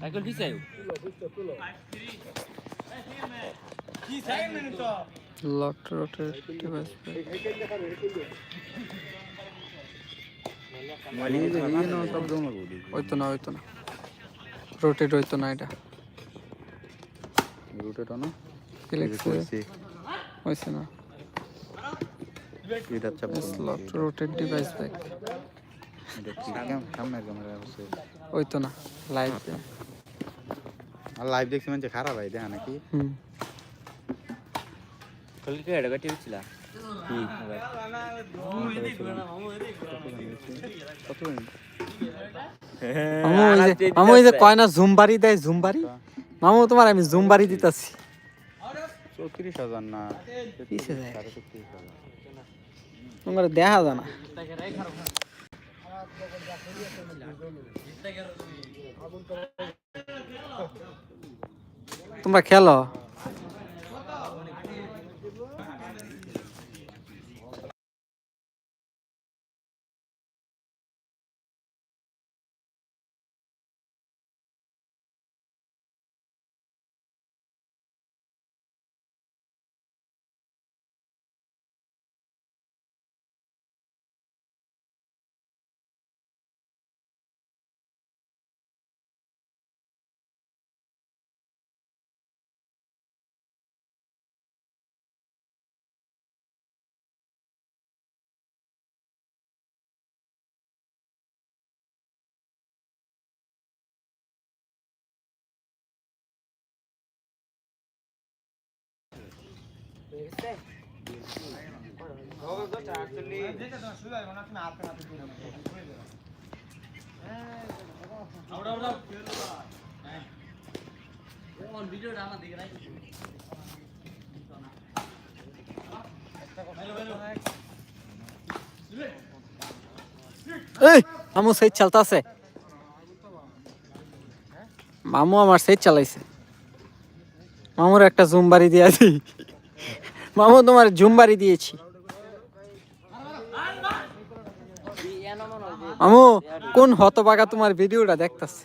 Cycle ঠিক চাই? লট রোটের device হইতো না হইতো না। রোটেট হইতো না এটা। হয়েছে না। স্লট রোটেট ডিভাইস ব্যাক হইতো না লাইভ লাইভ দেখছি মানে খারাপ হয় দেখা নাকি? হুম। কলকে এটা কাটি হচ্ছিল মামু ওই যে মামু ওই যে কয় না জুমবাড়ি দেয় জুমবাড়ি মামু তোমার আমি জুমবাড়ি দিতাছি। চৌত্রিশ হাজার না? কিসে যায়? সাড়ে চৌত্রিশ হাজার। তোমার দেখা যায় না। তোমরা খেলো? মামু সেই চালতাছে। মামু আমার সেই চালাইছে। মামুর একটা জুমবাড়ি দিয়েছি মামু তোমার জুমবাড়ি দিয়েছি। মামু কোন হতবাগা তোমার ভিডিওটা দেখতাছে?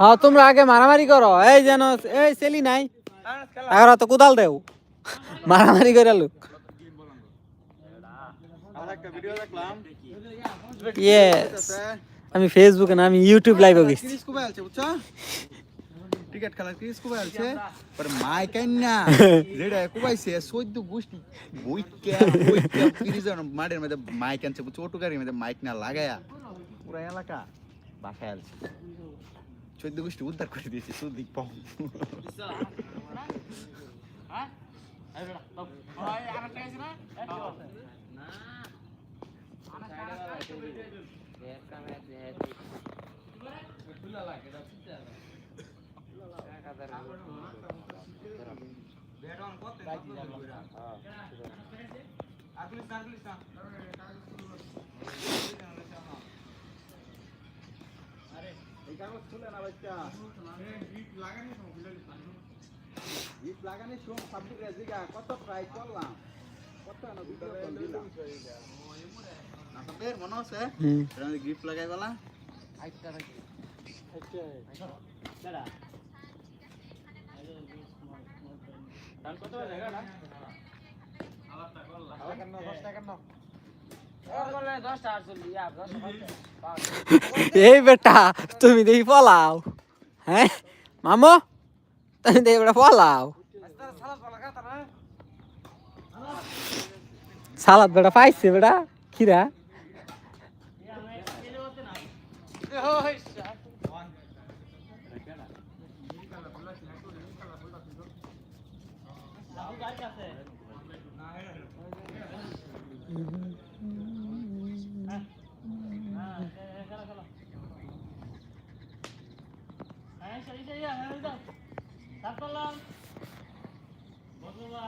হ্যাঁ তোমরা আগে মারামারি করো। এই যেন এই সেলি নাই। এখন তো কোদাল দেও। মারামারি করে লোক। ইয়েস আমি ফেসবুকে না আমি ইউটিউব লাইভে গেছি ক্রিস কুবাই আছে বুঝছো ক্রিকেট খেলা ক্রিস কুবাই আছে পরে মাই কান্না যেটা কুবাইছে সৈদ্য গোষ্ঠী বইকে বইকে ক্রিজন মাঠের মধ্যে মাইক আনছে ছোট গাড়ির মধ্যে মাইক না লাগায়া পুরো এলাকা বাসায় আছে চোদ্দ গোষ্ঠী উদ্ধার করে দিয়েছে সুদিক পাও লাগানি সোম সাবজেক্ট রেজিগা কত ট্রাই করলাম কত না ভিডিও করলাম আপনাদের মনে আছে এটা আমি গিফট লাগাই গলা আইটা রাখি আচ্ছা দাদা এই বেটা, তুমি দেখি পলাও। হ্যাঁ? মামো, তুমি দেখি বেটা পলাও। সালাদ বেটা পাইছে বেটা খিরা হ্যাঁ সেই সেই হ্যাঁ দাও তারপর বন্ধুবা